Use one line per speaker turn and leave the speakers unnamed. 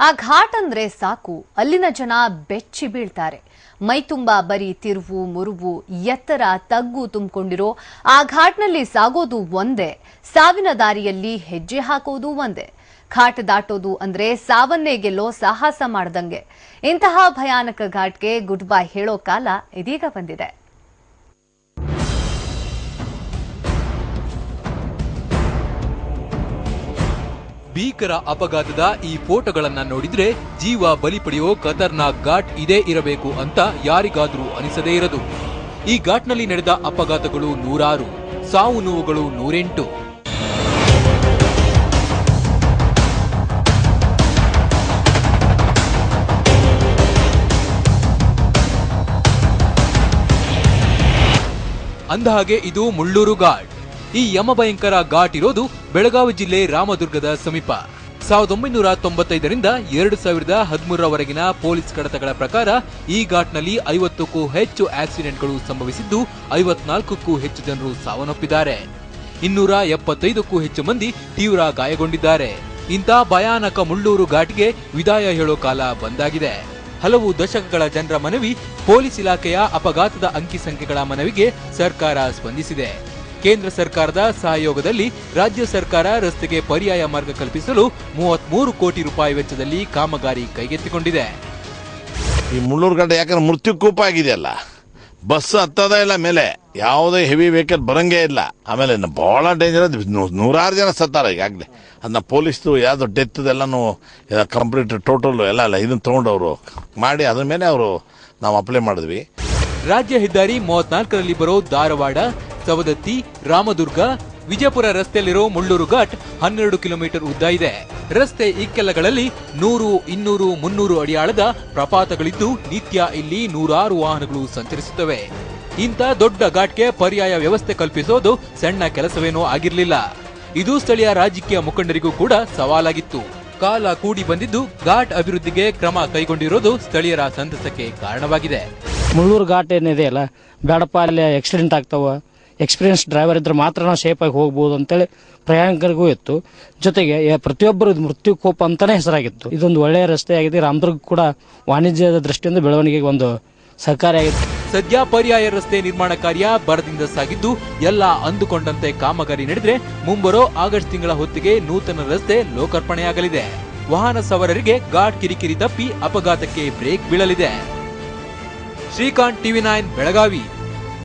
ಆ ಘಾಟ್ ಅಂದ್ರೆ ಸಾಕು. ಅಲ್ಲಿನ ಜನ ಬೆಚ್ಚಿ ಬೀಳ್ತಾರೆ. ಮೈತುಂಬ ಬರೀ ತಿರುವು, ಮುರುವು, ಎತ್ತರ, ತಗ್ಗು ತುಂಬಿಕೊಂಡಿರೋ ಆ ಘಾಟ್ನಲ್ಲಿ ಸಾಗೋದು ಒಂದೇ. ಸಾವಿನ ದಾರಿಯಲ್ಲಿ ಹೆಜ್ಜೆ ಹಾಕೋದು ಒಂದೇ. ಘಾಟ್ ದಾಟೋದು ಅಂದ್ರೆ ಸಾವನ್ನೇ ಗೆಲ್ಲೋ ಸಾಹಸ ಮಾಡ್ದಂಗೆ. ಇಂತಹ ಭಯಾನಕ ಘಾಟ್ಗೆ ಗುಡ್ ಬೈ ಹೇಳೋ ಕಾಲ ಇದೀಗ ಬಂದಿದೆ.
ಭೀಕರ ಅಪಘಾತದ ಈ ಫೋಟೋಗಳನ್ನ ನೋಡಿದ್ರೆ ಜೀವ ಬಲಿ ಪಡೆಯೋ ಖತರ್ನಾಕ್ ಘಾಟ್ ಇದೇ ಇರಬೇಕು ಅಂತ ಯಾರಿಗಾದ್ರೂ ಅನಿಸದೇ ಇರದು. ಈ ಘಾಟ್ನಲ್ಲಿ ನಡೆದ ಅಪಘಾತಗಳು ನೂರಾರು, ಸಾವು ನೋವುಗಳು ನೂರೆಂಟು. ಅಂದಹಾಗೆ ಇದು ಮುಳ್ಳೂರು ಘಾಟ್. ಈ ಯಮಭಯಂಕರ ಘಾಟ್ ಇರೋದು ಬೆಳಗಾವಿ ಜಿಲ್ಲೆ ರಾಮದುರ್ಗದ ಸಮೀಪ. ಸಾವಿರದ ಒಂಬೈನೂರ ತೊಂಬತ್ತೈದರಿಂದ ಎರಡು ಸಾವಿರದ ಹದಿಮೂರರವರೆಗಿನ ಪೊಲೀಸ್ ಕಡತಗಳ ಪ್ರಕಾರ ಈ ಘಾಟ್ನಲ್ಲಿ ಐವತ್ತಕ್ಕೂ ಹೆಚ್ಚು ಆಕ್ಸಿಡೆಂಟ್ಗಳು ಸಂಭವಿಸಿದ್ದು, ಐವತ್ನಾಲ್ಕಕ್ಕೂ ಹೆಚ್ಚು ಜನರು ಸಾವನ್ನಪ್ಪಿದ್ದಾರೆ. ಇನ್ನೂರ ಎಪ್ಪತ್ತೈದಕ್ಕೂ ಹೆಚ್ಚು ಮಂದಿ ತೀವ್ರ ಗಾಯಗೊಂಡಿದ್ದಾರೆ. ಇಂಥ ಭಯಾನಕ ಮುಳ್ಳೂರು ಘಾಟ್ಗೆ ವಿದಾಯ ಹೇಳೋ ಕಾಲ ಬಂದಾಗಿದೆ. ಹಲವು ದಶಕಗಳ ಜನರ ಮನವಿ ಪೊಲೀಸ್ ಇಲಾಖೆಯ ಅಪಘಾತದ ಅಂಕಿ ಸಂಖ್ಯೆಗಳ ಮನವಿಗೆ ಸರ್ಕಾರ ಸ್ಪಂದಿಸಿದೆ. ಕೇಂದ್ರ ಸರ್ಕಾರದ ಸಹಯೋಗದಲ್ಲಿ ರಾಜ್ಯ ಸರ್ಕಾರ ರಸ್ತೆಗೆ ಪರ್ಯಾಯ ಮಾರ್ಗ ಕಲ್ಪಿಸಲು ಮೂವತ್ಮೂರು ಕೋಟಿ ರೂಪಾಯಿ ವೆಚ್ಚದಲ್ಲಿ ಕಾಮಗಾರಿ ಕೈಗೆತ್ತಿಕೊಂಡಿದೆ.
ಈ ಮುಳ್ಳೂರು ಗಂಟೆ ಯಾಕಂದ್ರೆ ಮೃತ್ಯುಕೂಪ ಆಗಿದೆಯಲ್ಲ ಬಸ್ ಹತ್ತದ ಇಲ್ಲ ಮೇಲೆ ಯಾವುದೇ ಹೆವಿ ವೆಹಿಕಲ್ ಬರಂಗೇ ಇಲ್ಲ. ಆಮೇಲೆ ಬಹಳ ಡೇಂಜರ್ ನೂರಾರು ಜನ ಸತ್ತಾರ ಈಗಾಗಲೇ ಅದನ್ನ ಪೊಲೀಸ್ದು ಯಾವುದು ಡೆತ್ ಎಲ್ಲನೂ ಕಂಪ್ಲೀಟ್ ಟೋಟಲ್ ಎಲ್ಲ ಅಲ್ಲ ಇದನ್ನ ತಗೊಂಡವರು ಮಾಡಿ ಅದ್ರ ಮೇಲೆ ಅವರು ನಾವು ಅಪ್ಲೈ ಮಾಡಿದ್ವಿ.
ರಾಜ್ಯ ಹೆದ್ದಾರಿ ಮೂವತ್ನಾಲ್ಕರಲ್ಲಿ ಬರೋ ಧಾರವಾಡ ಸವದತ್ತಿ ರಾಮದುರ್ಗ, ವಿಜಯಪುರ ರಸ್ತೆಯಲ್ಲಿರೋ ಮುಳ್ಳೂರು ಘಾಟ್ ಹನ್ನೆರಡು ಕಿಲೋಮೀಟರ್ ಉದ್ದ ಇದೆ. ರಸ್ತೆ ಇಕ್ಕೆಲ್ಲಗಳಲ್ಲಿ ನೂರು, ಇನ್ನೂರು, ಮುನ್ನೂರು ಅಡಿ ಆಳದ ಪ್ರಪಾತಗಳಿದ್ದು ನಿತ್ಯ ಇಲ್ಲಿ ನೂರಾರು ವಾಹನಗಳು ಸಂಚರಿಸುತ್ತವೆ. ಇಂಥ ದೊಡ್ಡ ಘಾಟ್ಗೆ ಪರ್ಯಾಯ ವ್ಯವಸ್ಥೆ ಕಲ್ಪಿಸೋದು ಸಣ್ಣ ಕೆಲಸವೇನೂ ಆಗಿರಲಿಲ್ಲ. ಇದು ಸ್ಥಳೀಯ ರಾಜಕೀಯ ಮುಖಂಡರಿಗೂ ಕೂಡ ಸವಾಲಾಗಿತ್ತು. ಕಾಲ ಕೂಡಿ ಬಂದಿದ್ದು ಘಾಟ್ ಅಭಿವೃದ್ಧಿಗೆ ಕ್ರಮ ಕೈಗೊಂಡಿರೋದು ಸ್ಥಳೀಯರ ಸಂತಸಕ್ಕೆ ಕಾರಣವಾಗಿದೆ.
ಮುಳ್ಳೂರು ಘಾಟ್ ಏನಿದೆ ಅಲ್ಲ ಬೇಡಪ್ಪ ಅಲ್ಲಿ ಆಕ್ಸಿಡೆಂಟ್ ಆಗ್ತಾವ. ಎಕ್ಸ್ಪೀರಿಯನ್ಸ್ ಡ್ರೈವರ್ ಇದ್ರೆ ಮಾತ್ರ ನಾವು ಸೇಫಾಗಿ ಹೋಗ್ಬೋದು ಅಂತೇಳಿ ಪ್ರಯಾಣಿಕರಿಗೂ ಇತ್ತು. ಜೊತೆಗೆ ಪ್ರತಿಯೊಬ್ಬರು ಮೃತ್ಯು ಕೋಪ ಅಂತಲೇ ಹೆಸರಾಗಿತ್ತು. ಇದೊಂದು ಒಳ್ಳೆಯ ರಸ್ತೆ ಆಗಿದೆ. ರಾಮದುರ್ಗ ಕೂಡ ವಾಣಿಜ್ಯದ ದೃಷ್ಟಿಯಿಂದ ಬೆಳವಣಿಗೆಗೆ ಒಂದು ಸಹಕಾರಿಯಾಗಿತ್ತು
ಸದ್ಯ ಪರ್ಯಾಯ ರಸ್ತೆ ನಿರ್ಮಾಣ ಕಾರ್ಯ ಬರದಿಂದ ಸಾಗಿದ್ದು, ಎಲ್ಲ ಅಂದುಕೊಂಡಂತೆ ಕಾಮಗಾರಿ ನಡೆದರೆ ಮುಂಬರೋ ಆಗಸ್ಟ್ ತಿಂಗಳ ಹೊತ್ತಿಗೆ ನೂತನ ರಸ್ತೆ ಲೋಕಾರ್ಪಣೆಯಾಗಲಿದೆ. ವಾಹನ ಸವಾರರಿಗೆ ಘಾಟ್ ಕಿರಿಕಿರಿ ತಪ್ಪಿ ಅಪಘಾತಕ್ಕೆ ಬ್ರೇಕ್ ಬೀಳಲಿದೆ. Shrikant TV nine, Belagavi.